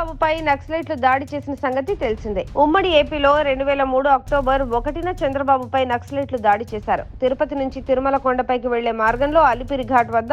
బాబుపై నక్సలైట్లు దాడి చేసిన సంగతి తెలిసిందే. ఉమ్మడి ఏపీలో రెండు వేల మూడు అక్టోబర్ ఒకటిన చంద్రబాబుపై నక్సలైట్లు దాడి చేశారు. తిరుపతి నుంచి తిరుమల కొండపైకి వెళ్ళే మార్గంలో అలిపిరి ఘాట్ వద్ద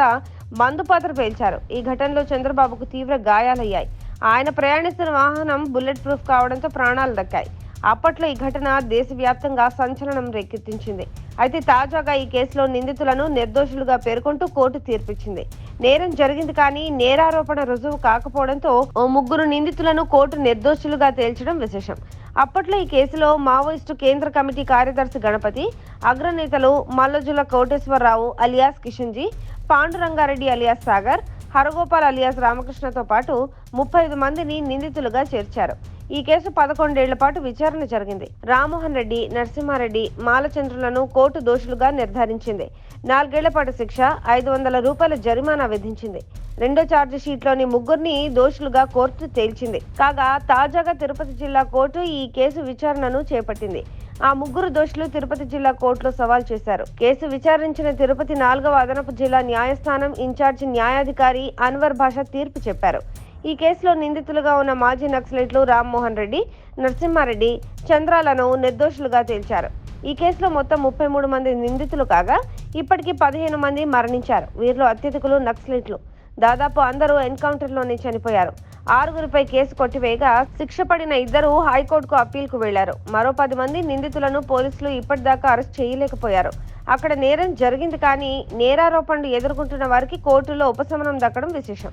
మందుపాత్ర పేల్చారు. ఈ ఘటనలో చంద్రబాబుకు తీవ్ర గాయాలయ్యాయి. ఆయన ప్రయాణిస్తున్న వాహనం బుల్లెట్ ప్రూఫ్ కావడంతో ప్రాణాలు దక్కాయి. అప్పట్లో ఈ ఘటన దేశవ్యాప్తంగా సంచలనం రేకెత్తించింది. అయితే తాజాగా ఈ కేసులో నిందితులను నిర్దోషులుగా పేర్కొంటూ కోర్టు తీర్పిచ్చింది. నేరం జరిగింది కానీ నేరారోపణ రుజువు కాకపోవడంతో ఓ ముగ్గురు నిందితులను కోర్టు నిర్దోషులుగా తేల్చడం విశేషం. అప్పట్లో ఈ కేసులో మావోయిస్టు కేంద్ర కమిటీ కార్యదర్శి Ganapathi అగ్రనేతలు Mallajula Koteswararao alias Kishanji Pandurangareddy alias Sagar Haragopal alias రామకృష్ణతో పాటు ముప్పై ఐదు మందిని నిందితులుగా చేర్చారు. ఈ కేసు పదకొండేళ్ళ పాటు విచారణ జరిగింది. రామ్మోహన్ రెడ్డి నరసింహారెడ్డి మాలచంద్రులను కోర్టు దోషులుగా నిర్ధారించింది. నాలుగేళ్ళ పాటు శిక్ష ఐదు వందల రూపాయల జరిమానా విధించింది. రెండో ఛార్జ్ షీట్లోని ముగ్గురిని దోషులుగా కోర్టు తేల్చింది. కాగా తాజాగా తిరుపతి జిల్లా కోర్టు ఈ కేసు విచారణను చేపట్టింది. ఆ ముగ్గురు దోషులు తిరుపతి జిల్లా కోర్టులో సవాల్ చేశారు. కేసు విచారించిన తిరుపతి నాలుగవ అదనపు జిల్లా న్యాయస్థానం ఇన్ఛార్జి న్యాయాధికారి అన్వర్ భాష తీర్పు చెప్పారు. ఈ కేసులో నిందితులుగా ఉన్న మాజీ నక్సలైట్లు రామ్మోహన్ రెడ్డి నరసింహారెడ్డి చంద్రాలను నిర్దోషులుగా తేల్చారు. ఈ కేసులో మొత్తం ముప్పై మూడు మంది నిందితులు కాగా ఇప్పటికీ పదిహేను మంది మరణించారు. వీరిలో అత్యధికులు నక్సలైట్లు. దాదాపు అందరూ ఎన్కౌంటర్లోనే చనిపోయారు. ఆరుగురిపై కేసు కొట్టివేయగా శిక్ష పడిన ఇద్దరు హైకోర్టుకు అప్పీల్కు వెళ్ళారు. మరో పది మంది నిందితులను పోలీసులు ఇప్పటిదాకా అరెస్ట్ చేయలేకపోయారు. అక్కడ నేరం జరిగింది కానీ నేరారోపణలు ఎదుర్కొంటున్న వారికి కోర్టులో ఉపశమనం దక్కడం విశేషం.